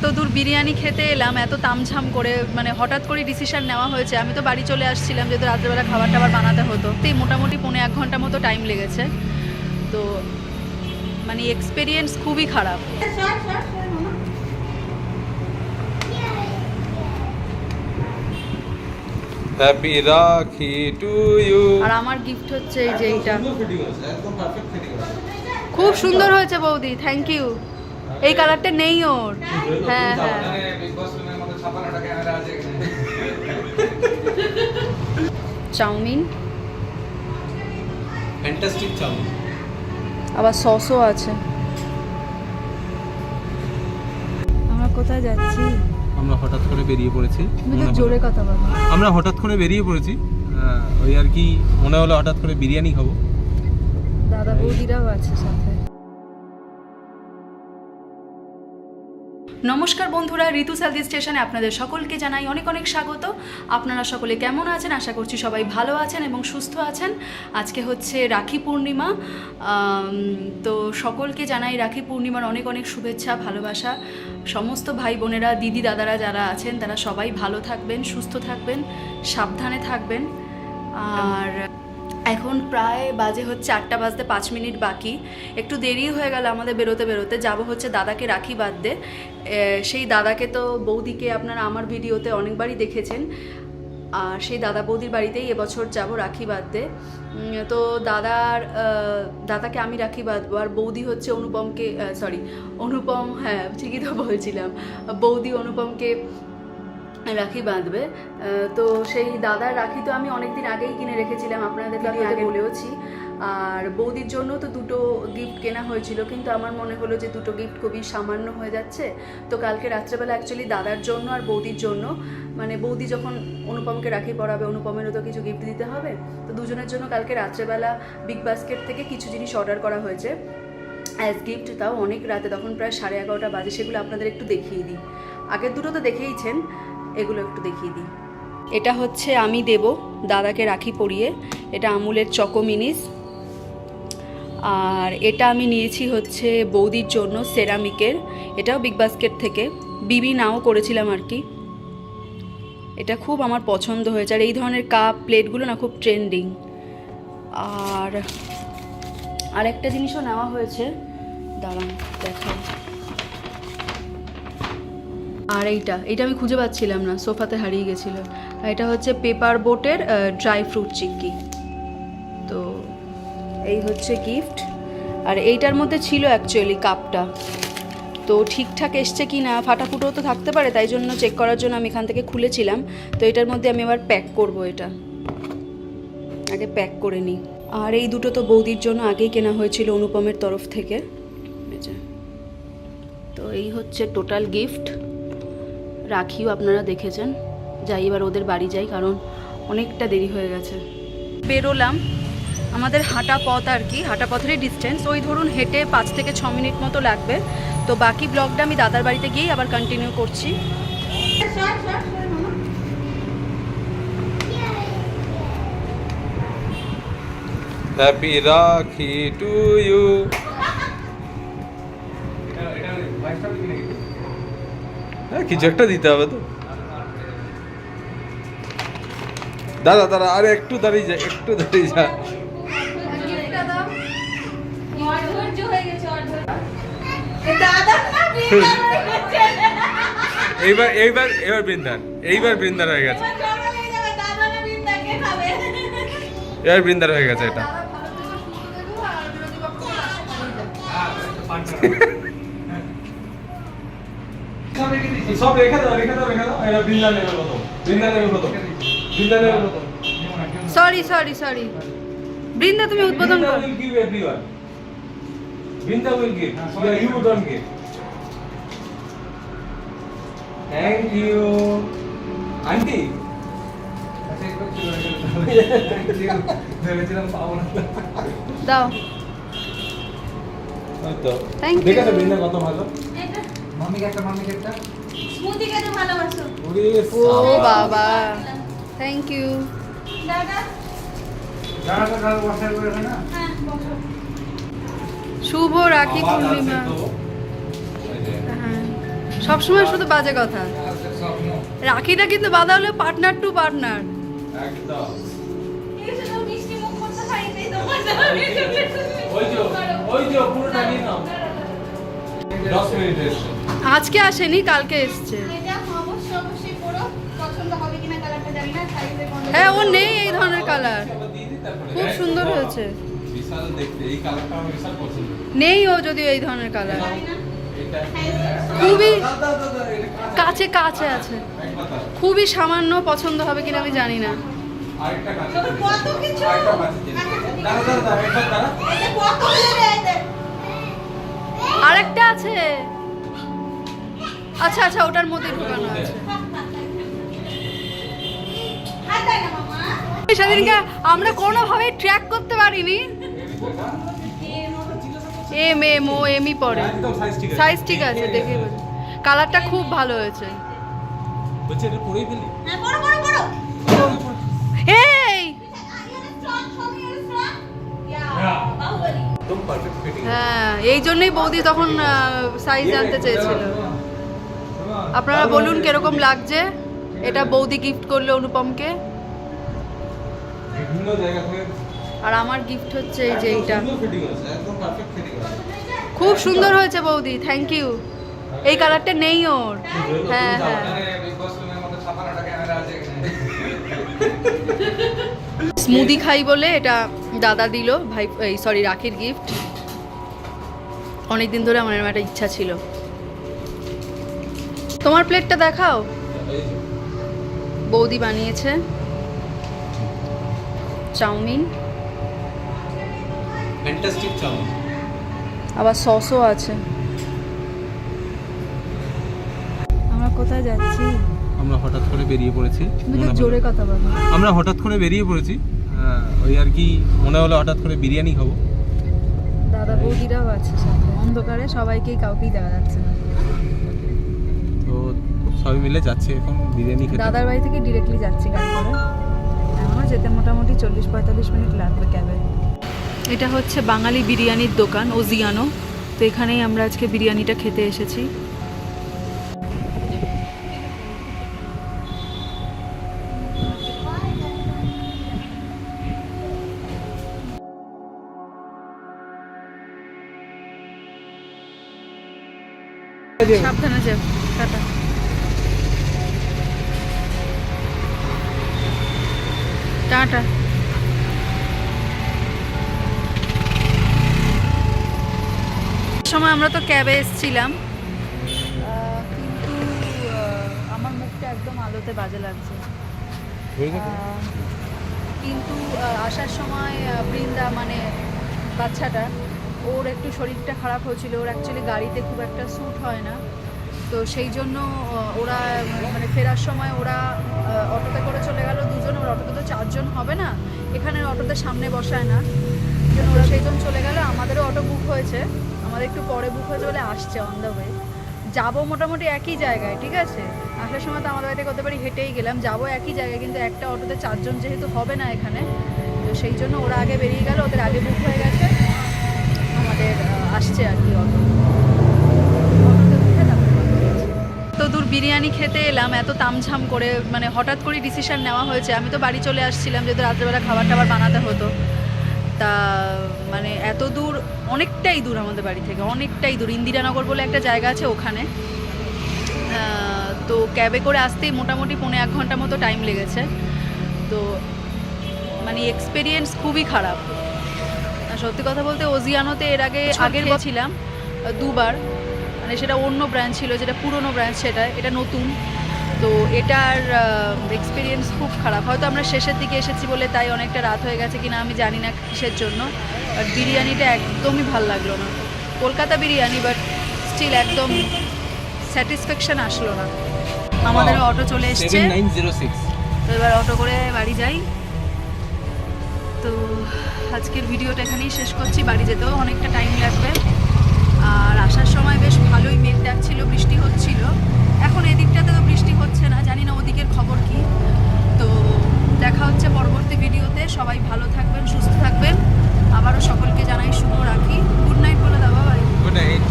এত দূর বিরিয়ানি খেতে এলাম এত তামঝাম করে মানে হঠাৎ করে ডিসিশন নেওয়া হয়েছে। আমি তো বাড়ি চলে আসছিলাম যেহেতু রাত্রেবেলা খাবার টাবার বানাতে হতো। তো মোটামুটি পৌনে এক ঘণ্টা মতো টাইম লেগেছে। তো মানে এক্সপিরিয়েন্স খুবই খারাপ। হ্যাপি রাখি টু ইউ আর আমার গিফট হচ্ছে এই যে এইটা। খুব সুন্দর হয়েছে বৌদি থ্যাংক ইউ এই কালারটা নেই ওর। হ্যাঁ হ্যাঁ। Chow mein. Fantastic chow mein. আবার সসও আছে। আমরা কোথায় যাচ্ছি? আমরা হঠাৎ করে বেরিয়ে পড়েছি। জোরে কথা বলো। আমরা হঠাৎ করে বেরিয়ে পড়েছি। ওই আর কি মনে হলো হঠাৎ করে বিরিয়ানি খাব। দাদা বৌদিরাও আছে সাথে। নমস্কার বন্ধুরা, ঋতু স্যালদি স্টেশনে আপনাদের সকলকে জানাই অনেক অনেক স্বাগত। আপনারা সকলে কেমন আছেন? আশা করছি সবাই ভালো আছেন এবং সুস্থ আছেন। আজকে হচ্ছে রাখি পূর্ণিমা। তো সকলকে জানাই রাখি পূর্ণিমার অনেক অনেক শুভেচ্ছা, ভালোবাসা। সমস্ত ভাই বোনেরা, দিদি দাদারা যারা আছেন, তারা সবাই ভালো থাকবেন, সুস্থ থাকবেন, সাবধানে থাকবেন। আর এখন প্রায় বাজে হচ্ছে আটটা বাজতে পাঁচ মিনিট বাকি। একটু দেরি হয়ে গেল আমাদের বেরোতে বেরোতে। যাব হচ্ছে দাদাকে রাখি বাঁধতে। সেই দাদাকে তো বৌদিকে আপনারা আমার ভিডিওতে অনেকবারই দেখেছেন। আর সেই দাদা বৌদির বাড়িতেই এবছর যাব রাখি উম, তো দাদার দাদাকে আমি রাখি বাঁধবো। আর বৌদি হচ্ছে অনুপমকে সরি অনুপম হ্যাঁ ঠিকই তো বলছিলাম। বৌদি অনুপমকে রাখি বাঁধবে। তো সেই দাদার রাখি তো আমি অনেক দিন আগেই কিনে রেখেছিলাম আপনাদেরকে আমি আগে বলেওছি। আর বৌদির জন্য তো দুটো গিফট কেনা হয়েছিল কিন্তু আমার মনে হলো যে দুটো গিফট খুবই সামান্য হয়ে যাচ্ছে। তো কালকে রাত্রেবেলা অ্যাকচুয়ালি দাদার জন্য আর বৌদির জন্য মানে বৌদি যখন অনুপমকে রাখি পড়াবে অনুপমেরও তো কিছু গিফট দিতে হবে। তো দুজনের জন্য কালকে রাত্রেবেলা বিগ বাস্কেট থেকে কিছু জিনিস অর্ডার করা হয়েছে। অ্যাজ গিফট তাও অনেক রাতে তখন প্রায় সাড়ে এগারোটা বাজে সেগুলো আপনাদের একটু দেখিয়ে দিই। আগের দুটো তো দেখেইছেন এগুলো একটু দেখিয়ে দিই। এটা হচ্ছে আমি দেব দাদাকে রাখি পরিয়ে। এটা আমুলের চকো মিনিস। আর এটা আমি নিয়েছি হচ্ছে বৌদির জন্য সেরামিকের। এটাও বিগ বাস্কেট থেকে। বিবি নাও করেছিলাম আর কি। এটা খুব আমার পছন্দ হয়েছে। আর এই ধরনের কাপ, প্লেটগুলো না খুব ট্রেন্ডিং। আর আরেকটা জিনিসও নেওয়া হয়েছে। দাঁড়ান, দেখাই। আর এইটা এইটা আমি খুঁজে পাচ্ছিলাম না, সোফাতে হারিয়ে গেছিল। আর এটা হচ্ছে পেপার বোটের ড্রাই ফ্রুট চিক্কি। তো এই হচ্ছে গিফট। আর এইটার মধ্যে ছিল অ্যাকচুয়ালি কাপটা। তো ঠিকঠাক এসছে কি না ফাটাফুটো তো থাকতে পারে, তাই জন্য চেক করার জন্য আমি এখান থেকে খুলেছিলাম। তো এটার মধ্যে আমি আবার প্যাক করব এটা। আগে প্যাক করে নিই। আর এই দুটো তো বৌদির জন্য আগেই কেনা হয়েছিল অনুপমের তরফ থেকে। তো এই হচ্ছে টোটাল গিফট রাখিও আপনারা দেখেছেন। যাই, এবার ওদের বাড়ি যাই, কারণ অনেকটা দেরি হয়ে গেছে। বেরোলাম। আমাদের হাঁটা পথ আর কি, হাঁটা পথেরই ডিস্টেন্স ওই ধরুন হেঁটে পাঁচ থেকে ছ মিনিট মতো লাগবে। তো বাকি ব্লগটা আমি দাদার বাড়িতে গিয়েই আবার কন্টিনিউ করছি। হ্যাপি রাখি টু ইউ হ্যাঁ কিছু একটা দিতে হবে তো। দাদা দাদা আরে একটু দাঁড়িয়ে যা একটু দাঁড়িয়ে যা। এইবার এইবার এবার বৃন্দার এইবার বৃন্দার হয়ে গেছে। এবার বৃন্দার হয়ে গেছে এটা। সব রেখে দাও রেখে দাও রেখে দাও। এটা বৃন্দা নেবে প্রথম বৃন্দা নেবে প্রথম বৃন্দা নেবে সরি সরি সরি। তুমি উদ্বোধন করো. দাও। you. দেখেছ বৃন্দা কত ভালো? একটা একটা? ভালোবাসো। ওরে ও বাবা। থ্যাংক ইউ দাদা? কাল বসার করে না? হ্যাঁ বসো। শুভ রাখি পূর্ণিমা। হ্যাঁ। সবসময় শুধু বাজে কথা। রাখিটা কিন্তু বাধা হলে পার্টনার টু পার্টনার একদম। এই শুধু মিষ্টি মুখ করতে পারিনি তোমার জন্য ওই যে ওই যে পুরোটা নিয়ে নাও। দশ মিনিট এসছে আজকে আসেনি, কালকে এসছে হ্যাঁ ও নেই এই ধরনের কালার। খুব সুন্দর হয়েছে। নেই ও যদি এই ধরনের কালার খুবই। কাছে কাছে আছে খুবই সামান্য পছন্দ হবে কিনা আমি জানি না আরেকটা আছে আচ্ছা আচ্ছা ওটার মধ্যে ঢুকানো আছে। সেদিনকে আমরা কোনোভাবে ট্র্যাক করতে পারিনি। এম এম ও এমই পরে একদম size ঠিক আছে। সাইজ ঠিক আছে দেখে কালারটা খুব ভালো হয়েছে? হ্যাঁ। হ্যাঁ এই জন্যই বৌদি তখন সাইজ জানতে চেয়েছিল। আপনারা বলুন কীরকম লাগছে? এটা বৌদি গিফট করল অনুপমকে। বিভিন্ন জায়গা থেকে আর আমার গিফট হচ্ছে এই যে এইটা। খুব সুন্দর হয়েছে বৌদি থ্যাংক ইউ এই কালারটা নেই ওর। হ্যাঁ হ্যাঁ। স্মুদি খাই বলে এটা দাদা দিল ভাই এই সরি রাখির গিফট অনেক দিন ধরে আমার একটা ইচ্ছা ছিল। তোমার প্লেটটা দেখাও। বৌদি বানিয়েছে। Chow mein. Chow mein. আবার সসও আছে। আমরা কোথায় যাচ্ছি? আমরা হঠাৎ করে বেরিয়ে পড়েছি। জোরে কথা বলো। আমরা হঠাৎ করে বেরিয়ে পড়েছি। ওই আর কি মনে হলো হঠাৎ করে বিরিয়ানি খাব। দাদা বৌদিরাও আছে সাথে। অন্ধকারে সবাইকেই কাউকেই দেখা যাচ্ছে না। তো সবাই মিলে যাচ্ছি এখন বিরিয়ানি খেতে। দাদার বাড়ি থেকে ডিরেক্টলি যাচ্ছি গাড়ি করে। এখনও যেতে মোটামুটি চল্লিশ পঁয়তাল্লিশ মিনিট লাগবে ক্যাবে এটা হচ্ছে বাঙালি বিরিয়ানির দোকান ওজিয়ানো। তো এখানেই আমরা আজকে বিরিয়ানিটা খেতে এসেছি। সাবধানে যাও। টাটা। টাটা। সময় আমরা তো ক্যাবে এসেছিলাম। কিন্তু আমার মুখটা একদম আলোতে বাজে লাগছে। কিন্তু আসার সময় বৃন্দা মানে বাচ্চাটা ওর একটু শরীরটা খারাপ হয়েছিল। ওর অ্যাকচুয়ালি গাড়িতে খুব একটা স্যুট হয় না। তো সেই জন্য ওরা মানে ফেরার সময় ওরা অটোতে করে চলে গেল দুজন ওর অটোতে তো চারজন হবে না। এখানে অটোতে সামনে বসায় না। জন্য ওরা সেই জন চলে গেল। আমাদেরও অটো বুক হয়েছে। আমাদের একটু পরে বুক হয়েছে বলে আসছে অন দ্য ওয়ে যাব মোটামুটি একই জায়গায়, ঠিক আছে? আসার সময় তো আমাদের বাড়ি থেকে কতবারই হেঁটেই গেলাম। যাব একই জায়গায়, কিন্তু একটা অটোতে চারজন যেহেতু হবে না এখানে, তো সেই জন্য ওরা আগে বেরিয়ে গেল। ওদের আগে বুক হয়ে গেছে। আমাদের আসছে আর কি অটো। দূর বিরিয়ানি খেতে এলাম এত তামঝাম করে মানে হঠাৎ করে ডিসিশন নেওয়া হয়েছে। আমি তো বাড়ি চলে আসছিলাম যেহেতু রাত্রেবেলা খাবার টাবার বানাতে হতো। তা মানে এত দূর অনেকটাই দূর আমাদের বাড়ি থেকে অনেকটাই দূর। ইন্দিরানগর বলে একটা জায়গা আছে ওখানে। তো ক্যাবে করে আসতেই মোটামুটি পৌনে এক ঘণ্টা মতো টাইম লেগেছে। তো মানে এক্সপিরিয়েন্স খুবই খারাপ। সত্যি কথা বলতে ওজিয়ানোতে এর আগে আগের গেছিলাম দুবার। মানে সেটা অন্য ব্র্যান্ড ছিল যেটা পুরনো ব্র্যান্ড সেটা এটা নতুন। তো এটার এক্সপিরিয়েন্স খুব খারাপ। হয়তো আমরা শেষের দিকে এসেছি বলে তাই অনেকটা রাত হয়ে গেছে কিনা আমি জানি না কিসের জন্য। বাট বিরিয়ানিটা একদমই ভালো লাগল না। কলকাতা বিরিয়ানি বাট স্টিল একদম স্যাটিসফ্যাকশন আসলো না। আমাদের অটো চলে এসছে। তো এবার অটো করে বাড়ি যাই। তো আজকের ভিডিওটা এখানেই শেষ করছি। বাড়ি যেতেও অনেকটা টাইম আসার সময় বেশ ভালোই মেঘ ডাকছিল, বৃষ্টি হচ্ছিল। এখন এদিকটাতে তো বৃষ্টি হচ্ছে না, জানি না ওদিকের খবর কি। তো দেখা হচ্ছে পরবর্তী ভিডিওতে, সবাই ভালো থাকবেন, সুস্থ থাকবেন। আবারও সকলকে জানাই শুভ রাখি গুড নাইট বলে দেওয়া গুড নাইট